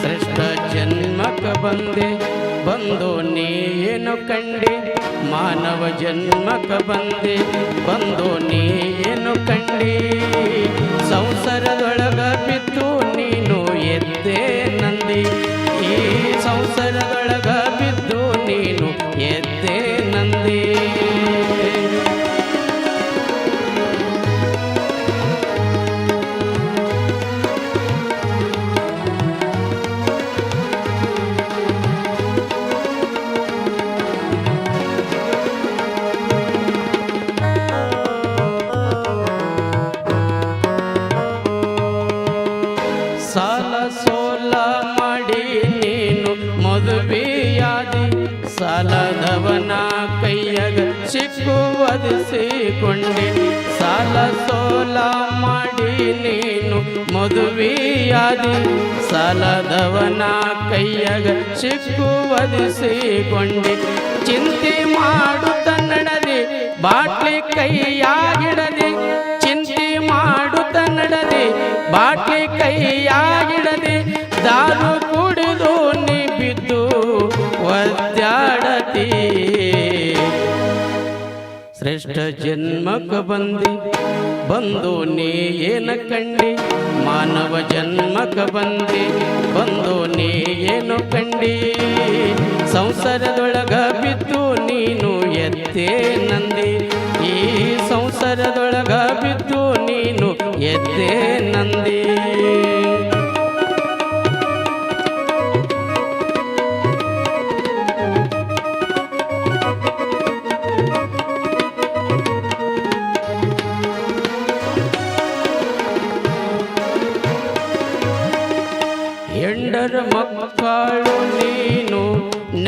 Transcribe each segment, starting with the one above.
ಶ್ರೇಷ್ಠ ಜನ್ಮಕ ಬಂದೆ ಬಂದು ನೀನು ಕಂಡೆ ಮಾನವ ಜನ್ಮಕ ಬಂದೆ, ಬಂದು ನೀನು ಕಂಡಿ. ಸಂಸಾರದೊಳಗ ಬಿದ್ದು ನೀನು ಎದ್ದೆ ನಂದಿ. ಈ ಸಂಸಾರದೊಳಗ ಬಿದ್ದು ನೀನು ಎದ್ದೆ ನಂದಿ. ಸಾಲ ಸೋಲ ಮಾಡಿ ನೀನು ಮದುವೆಯಾದಿ. ಸಾಲದವನ ಕೈಯಾಗ ಸಿಕ್ಕು ಒದಿಸಿಕೊಂಡೆ ಸಾಲ ಸೋಲ ಮಾಡಿ ನೀನು ಮದುವೆಯಾದಿ. ಸಾಲದವನ ಕೈಯಗ ಸಿಕ್ಕು ಒದಿಸಿಕೊಂಡೆ ಚಿಂತೆ ಮಾಡುತ್ತ ನಡದೆ ಬಾಟ್ಲಿ ಕೈಯಾಗಿಡದೆ. ಚಿಂತೆ ಮಾಡುತ್ತ ನಡದೆ ಬಾಟ್ಲಿ ಕೈಯಾಗಿಡದೆ ದಾರು ಕುಡಿದು ನೀ ಬಿದ್ದು ಒದ್ದಾಡತಿ. ಶ್ರೇಷ್ಠ ಜನ್ಮಕ ಬಂದಿ, ಬಂದು ನೀ ಏನ ಕಂಡಿ? ಮಾನವ ಜನ್ಮಕ ಬಂದಿ, ಬಂದು ನೀ ಏನು ಕಂಡಿ? ಸಂಸಾರದೊಳಗ ಬಿದ್ದು ನೀನು ಎತ್ತೇ ನಂದಿ. ಈ ಸಂಸಾರದೊಳಗ ಬಿದ್ದು ನೀನು ಎದ್ದೇ ನಂದಿ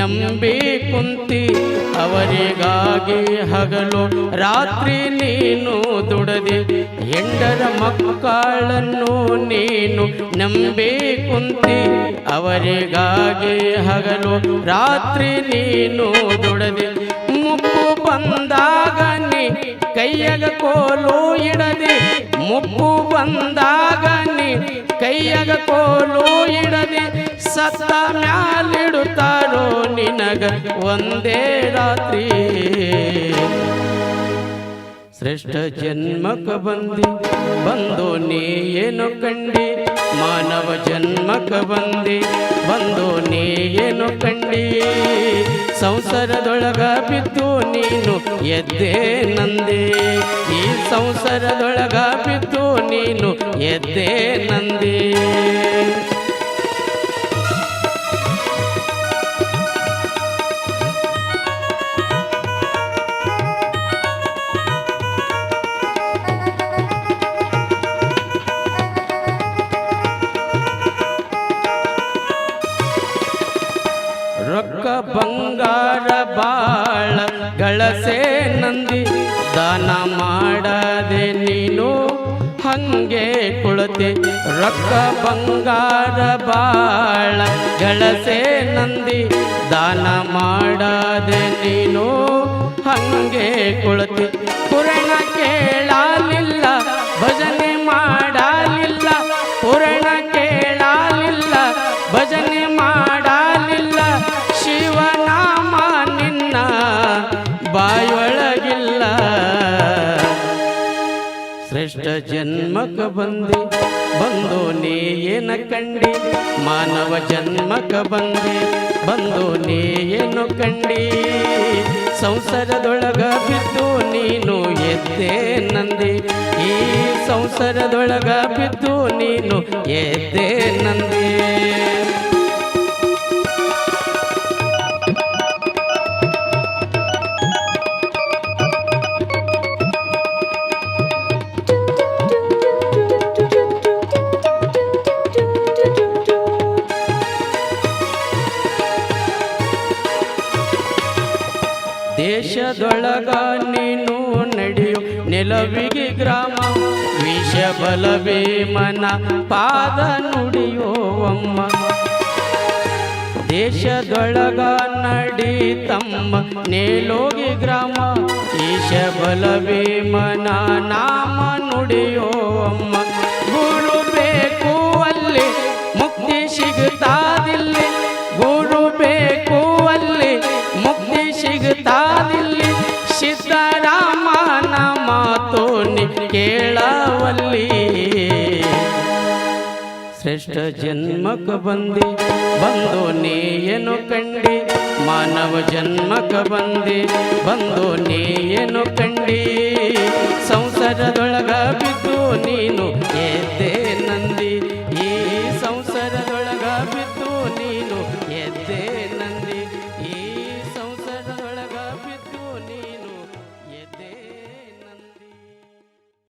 ನಂಬಿ ಕುಂತಿ ಅವರಿಗಾಗಿ ಹಗಲು. ರಾತ್ರಿ ನೀನು ದುಡದೆ ಎಂಡರ ಮಕ್ಕಳನ್ನು ನೀನು ನಂಬಿ ಕುಂತಿ ಅವರಿಗಾಗಿ ಹಗಲು. ರಾತ್ರಿ ನೀನು ದುಡದೆ, ಮುಪ್ಪು ಬಂದಾಗ ನೀ ಕೈಯಗ ಕೋಲು ಇಡದೆ. ಮುಪ್ಪು ಬಂದಾಗ ನೀ ಕೈಯಗ ಕೋಲು ಇಡದೆ, ಸತ್ತ ಮ್ಯಾಲಿಡುತ್ತಾರೋ ನಿನಗ ಒಂದೇ ರಾತ್ರಿ. ಶ್ರೇಷ್ಠ ಜನ್ಮಕ ಬಂದಿ, ಬಂದು ನೀ ಏನು ಕಂಡಿ? ಮಾನವ ಜನ್ಮಕ ಬಂದಿ, ಬಂದು ನೀ ಏನು ಕಂಡಿ? ಸಂಸಾರದೊಳಗ ಬಿದ್ದು ನೀನು ಎದ್ದೇ ನಂದೆ. ಈ ಸಂಸಾರದೊಳಗ ಬಿದ್ದು ನೀನು ಎದ್ದೇ ನಂದೆ. ದಾನ ಮಾಡದೆ ನೀನು ಹಂಗೆ ಕುಳತೆ. ರೊಕ್ಕ ಬಂಗಾರ ಬಾಳ ಗಳಸೆ ನಂದಿ. ದಾನ ಮಾಡದೆ ನೀನು ಹಂಗೆ ಕುಳತೆ. ಶ್ರೇಷ್ಠ ಜನ್ಮಕ ಬಂದಿ, ಬಂದು ನೀ ಏನ ಕಂಡಿ? ಮಾನವ ಜನ್ಮಕ ಬಂದಿ, ಬಂದು ನೀ ಏನು ಕಂಡಿ? ಸಂಸಾರದೊಳಗ ಬಿದ್ದು ನೀನು ಎದ್ದೇ ನಂದಿ. ಈ ಸಂಸಾರದೊಳಗ ಬಿದ್ದು ನೀನು ಎದ್ದೇ ನಂದಿ. ದೇಶದೊಳಗ ನೀನು ನಡೆಯು. ನಿಲವಿಗೆ ಗ್ರಾಮ ವಿಷ ಬಲವೇ ಮನ, ಪಾದ ನುಡಿಯೋವಮ್ಮ. ದೇಶದೊಳಗ ನಡಿ ತಮ್ಮ, ನೇಲೋಗಿ ಗ್ರಾಮ ಈಶ ಬಲವೇ ಮನ, ನಾಮ ನುಡಿಯೋವಮ್ಮ. ಸಿದ್ದರಾಮನ ಮಾತು ಕೇಳವಲ್ಲಿ. ಶ್ರೇಷ್ಠ ಜನ್ಮಕ ಬಂದಿ, ಬಂದು ನೀ ಏನು ಕಂಡಿ? ಮಾನವ ಜನ್ಮಕ ಬಂದಿ, ಬಂದು ನೀ ಏನು ಕಂಡಿ? ಸಂಸಾರದೊಳಗ ಬಿದ್ದು ನೀನು ಎದ್ದೆ